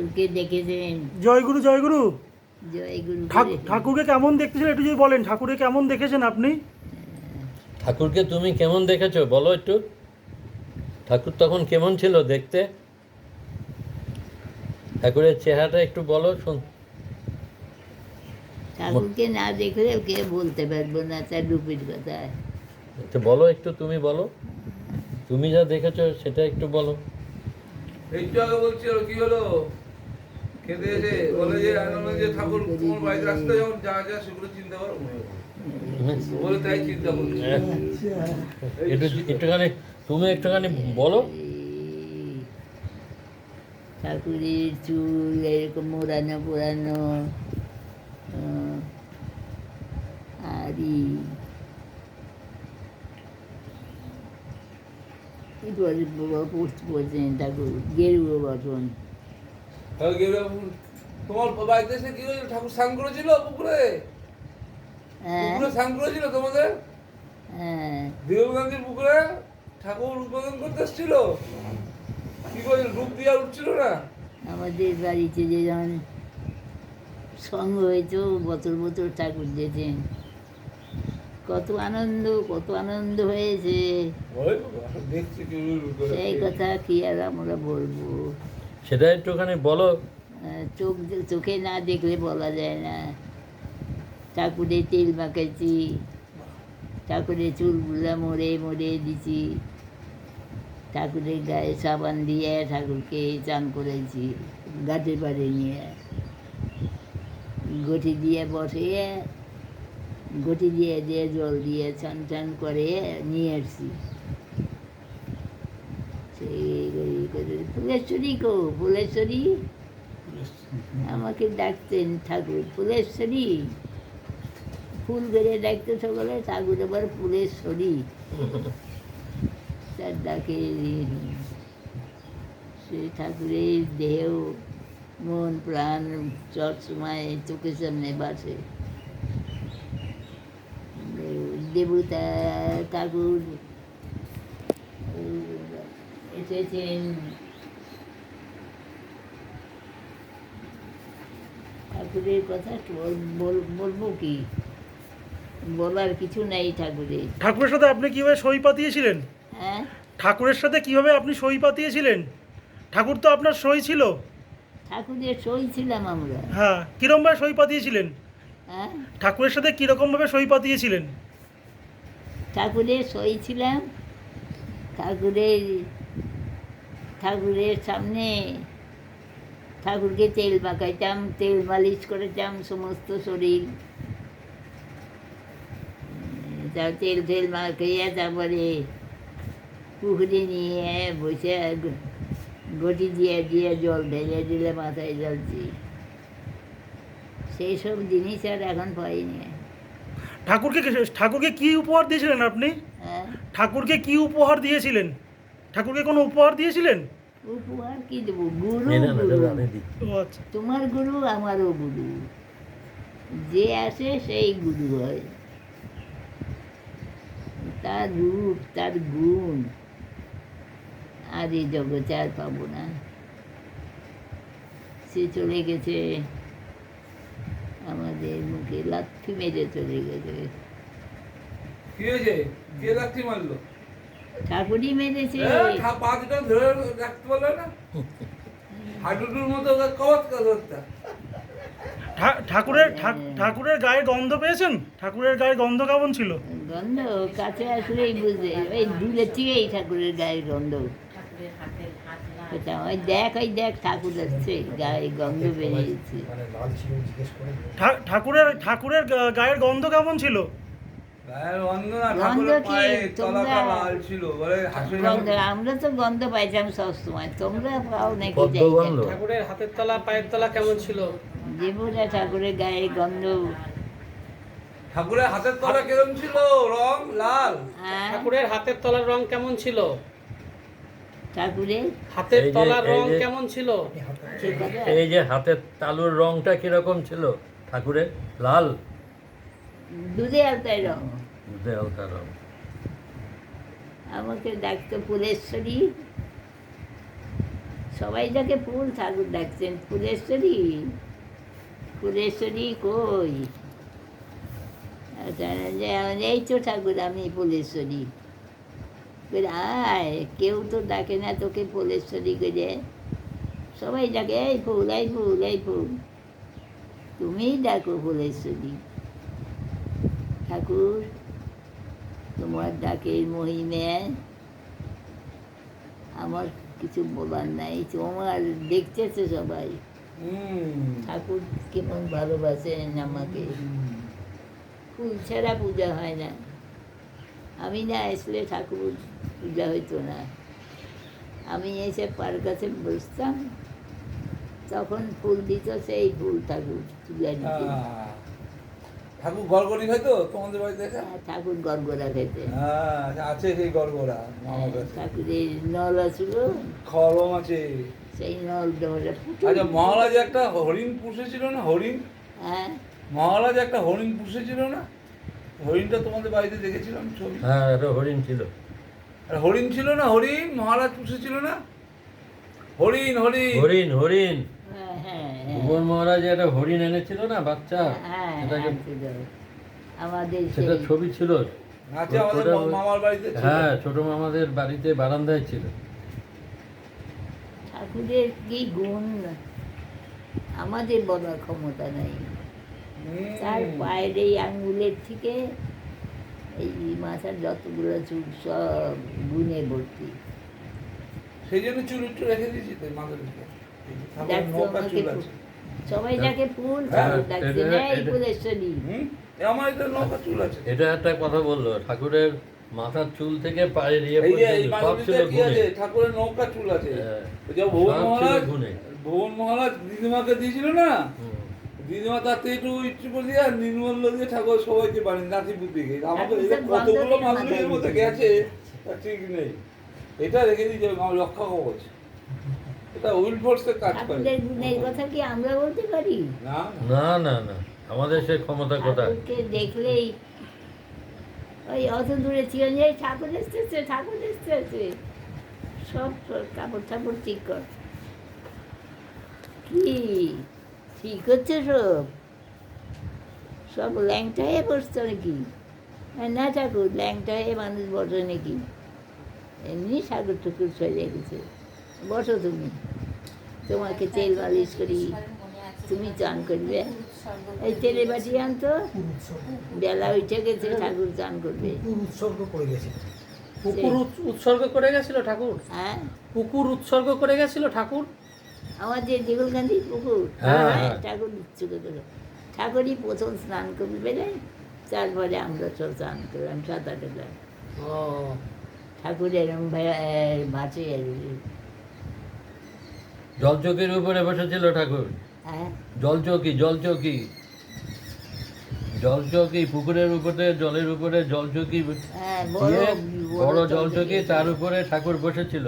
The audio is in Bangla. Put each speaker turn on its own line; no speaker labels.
ঠাকুরকে দেখেছেন।
জয়গুরু জয়গুরু।
জয় গুরু
ঠাক- ঠাকুরকে কেমন দেখতেছিলেন একটু যদি বলেন ঠাকুরকে কেমন দেখেছেন আপনি?
ঠাকুরকে তুমি কেমন দেখেছ? বলো একটু। ঠাকুর তখন কেমন ছিল দেখতে? ঠাকুরের চেহারাটা একটু বলো শুন।
ঠাকুরকে না দেখলে কে বলতে পারব না তার রূপের কথা।
একটু বলো একটু তুমি বলো। তুমি যা দেখেছ সেটা একটু বলো।
একটু আগে বলছিল কি হলো? খেতে এসে বলে যে আনন্দ যে ঠাকুর তোমার বাড়িতে আসতে যখন যা যা সেগুলো চিন্তা করো বলে তাই চিন্তা করছি।
একটু একটুখানি তুমি একটুখানি বলো।
ঠাকুরের চুল এরকম মোড়ানো পোড়ানো কি করে ঠাকুর? গেরুয়া
তোমার বাড়িতে এসে কি হয়েছিল ঠাকুর স্নান করেছিল পুকুরে?
হ্যাঁ।
পুকুরে স্নান করেছিল তোমাদের?
হ্যাঁ।
দেউলগান্ধীর পুকুরে ঠাকুর উদ্বোধন করতে এসেছিল? কি করেছিল ডুব দিয়ে উঠছিল না?
আমাদের বাড়িতে যে যখন সঙ্গ হয়েছে বছর বছর ঠাকুর দিয়েছেন। কত আনন্দ কত আনন্দ হয়েছে।
করে।
সেই কথা কি আর আমরা বলব?
সেটা একটুখানি বলো।
চোখ চোখে না দেখলে বলা যায় না। ঠাকুরে তেল মাখাইছি ঠাকুরের চুলগুলা মোড়ে মোড়ে দিছি। ঠাকুরের গায়ে সাবান দিয়ে ঠাকুরকে চান করেছি গাছে পাড়ে নিয়ে। গটি দিয়ে বসিয়ে গটি দিয়ে দিয়ে জল দিয়ে চান টান করে নিয়ে আসছি। সেই করে ফুলেশ্বরী কো ফুলেশ্বরী। আমাকে ডাকতেন ঠাকুর ফুলেশ্বরী। ফুল বেড়ে ডাকতে সকলে ঠাকুর আবার ফুলেশ্বরী। তার ডাকে সে ঠাকুরের দেহ মন প্রাণ সবসময় চোখের সামনে বাসে। দেবতা ঠাকুর এসেছেন ঠাকুরের কথা বল- বল- বলব কি? বলার কিছু নাই ঠাকুরের।
ঠাকুরের সাথে আপনি কীভাবে সই পাতিয়েছিলেন?
হ্যাঁ?
ঠাকুরের সাথে কীভাবে আপনি সই পাতিয়েছিলেন? ঠাকুর তো আপনার সই ছিল।
ঠাকুরের সই ছিলাম আমরা।
হ্যাঁ কিরমভাবে সই পাতিয়েছিলেন?
হ্যাঁ?
ঠাকুরের সাথে কীরকমভাবে সই পাতিয়েছিলেন?
ঠাকুরের সই ছিলাম ঠাকুরের ঠাকুরের সামনে ঠাকুরকে তেল মাখাইতাম তেল মালিশ করেতাম সমস্ত শরীর। তার তেল তেল মাখাইয়া তারপরে পুকুরে নিয়ে বসে গটি দিয়ে দিয়ে জল ঢেলে দিলে মাথায় জ্বলছি। সেই সব জিনিস আর এখন পাইনি।
ঠাকুরকে ঠাকুরকে কি উপহার দিয়েছিলেন আপনি? ঠাকুরকে কি উপহার দিয়েছিলেন? ঠাকুরকে কোনো উপহার দিয়েছিলেন?
উপহার কি দেবো? গুরু
আচ্ছা।
তোমার গুরু আমারও গুরু। যে আসে সেই গুরু হয়। তার রূপ তার গুণ আর এই জগতে আর পাবো না। সে চলে গেছে। আমাদের মুখে লাথি মেরে চলে গেছে।
কি হয়েছে কে লাঠি মারলো?
ঠাকুরই মেরেছে।
এ, পা দুটো ধরে রাখতে পারলে না? হাডুডুর মতো ওকে কবাত
ঠা- ঠাকুরের ঠাক- ঠাকুরের গায়ে গন্ধ পেয়েছেন? ঠাকুরের গায়ে গন্ধ কেমন ছিল?
গন্ধ কাছে আসলেই বুঝে ওই দূরের থেকেই ঠাকুরের গায়ের গন্ধ। ওই দেখ ওই দেখ ঠাকুর আসছে গায়ে গন্ধ বেরিয়েছে।
ঠা- ঠাকুরের ঠাকুরের গায়ের গন্ধ কেমন ছিল?
আমরা তো গন্ধ পাইতাম সবসময়। তোমরা পাও নাকি
পদ্ম
যাই
গন্ধ?
না।
ঠাকুরের হাতের তলা পায়ের তলা কেমন ছিল?
জীবনে ঠাকুরের গায়ে গন্ধ।
ঠাকুরের হাতের তলা ছিল? রং লাল।
ঠাকুরের হাতের তলার রং কেমন ছিল?
ঠাকুরের?
হাতের
এই যে-
তলার রং কেমন ছিল?
এই যে হাতের তালুর রংটা কীরকম ছিল? ঠাকুরের লাল।
দুধে আলতায় রং।
বুঝতে হালকা রং।
আমাকে ডাকতো ফুলেশ্বরী। সবাই যাকে ফুল ঠাকুর ডাকছেন ফুলেশ্বরী ফুলেশ্বরী কই? আচ্ছা, এই তো ঠাকুর আমি ফুলেশ্বরী। আয় কেউ তো ডাকে না তোকে ফুলেশ্বরী করে। সবাই ডাকে এই ফুল এই ফুল এই ফুল। তুমিই ডাকো ফুলেশ্বরী। ঠাকুর তোমার ডাকের মহিমে আমার কিছু বলার নাই তোমার দেখতেছে সবাই। ঠাকুর কেমন ভালোবাসেন আমাকে। ফুল ছাড়া পূজা হয় না। আমি না আসলে ঠাকুর পূজা হইতো না। আমি এসে পার কাছে বসতাম তখন ফুল দিত সেই ফুল ঠাকুর তুলে দিত।
ঠাকুর গড়গড়ি হয়তো তোমাদের বাড়িতে আছে?
ঠাকুর গড়গড়া খেতে।
হ্যাঁ আছে সেই গড়গড়া আমার কাছে।
ঠাকুরের নল ছিল
খরম আছে।
সেই নল ধরে
আচ্ছা মহারাজ একটা হরিণ পুষেছিল না? হরিণ?
হ্যাঁ।
মহারাজ একটা হরিণ পুষেছিল না? হরিণটা তোমাদের বাড়িতে দেখেছিলাম ছবি।
হ্যাঁ একটা হরিণ ছিল।
আর হরিণ ছিল না? হরিণ মহারাজ পুষেছিল না? হরিণ হরিণ।
হরিণ হরিণ।
হ্যাঁ হ্যাঁ হ্যাঁ।
ভুবন মহারাজ একটা হরিণ এনেছিল না বাচ্চা?
হ্যাঁ
সেটাকে
আমাদের
সেটা ছবি ছিল। হ্যাঁ ছোট মামাদের বাড়িতে বারান্দায় ছিল।
ঠাকুরের কি গুণ? আমাদের বলার ক্ষমতা নাই। তার পায়ের এই আঙ্গুলের থেকে এই মাথার যতগুলো চুল সব গুণে ভর্তি।
সেই জন্য চুল একটু রেখে দিয়েছি মাথার
সবাই যাকে ফুল
হ্যাঁ,
ডাকছে
এটা-
এই ফুলেশ্বরী
আমার এটা নৌকা চুল আছে।
এটা একটা কথা বলল ঠাকুরের মাথার চুল থেকে পায়ের
এই যে এই
পর্যন্ত সব ছিল
মাধুরীতে কি
গুণে
আছে? ঠাকুরের নৌকা চুল আছে।
হ্যাঁ।
ভুবন মহারাজ ভুবন মহারাজ দিদিমাকে দিয়েছিল না? দিদিমা তার থেকে একটু ইচ্ছু করে দিয়ে আর নির্মল্য দিয়ে ঠাকুর সবাইকে বাড়ি নাতি পুতি গেছে এটা কতগুলো মাধুরীর মধ্যে গেছে তা ঠিক নেই। এটা রেখে দিয়েছে আমার রক্ষা কবচ। এটা উইল ফোর্সের কাজ করে।
ঠাকুরের গুণের কথা কি আমরা বলতে পারি?
না
না। না না আমাদের সে ক্ষমতা কোথায়?
ঠাকুরকে দেখলেই ওই অত দূরে ছিল যে ঠাকুর এসতেছে ঠাকুর এসতেছে সব সব কাপড় টাপড় ঠিক কর। কি? ঠিক হচ্ছে সব? সব ল্যাংটা হয়ে বসতো নাকি না ঠাকুর ল্যাংটা হয়ে মানুষ বসে নাকি? এমনি ঠাকুর টুকুর চলে গেছে। বসো তুমি। তোমাকে তেল মালিশ করি। তুমি চান করবে। এই তেলে বাটি আনতো বেলা উঠে গেছে ঠাকুর চান করবে।
উৎসর্গ করে গেছে
পুকুর উৎসর্গ করে গেছিল ঠাকুর?
হ্যাঁ।
পুকুর উৎসর্গ করে গেছিল ঠাকুর?
আমাদের দিগুলকান্দি পুকুর
হ্যাঁ,
হ্যাঁ,
হ্যাঁ।
ঠাকুর উৎসুক ঠাকুরই প্রথম স্নান করবে তারপরে আমরা সব স্নান করলাম সাঁতার কাটলাম
ও।
ঠাকুর এরম মাছে
জলচৌকির উপরে বসেছিল ঠাকুর।
জলচকি
জলচকি জলচকি। জলচৌকি পুকুরের উপরে জলের উপরে জলচৌকি
হ্যাঁ বড়
জলচকি।
জলচৌকি
তার উপরে ঠাকুর বসেছিল।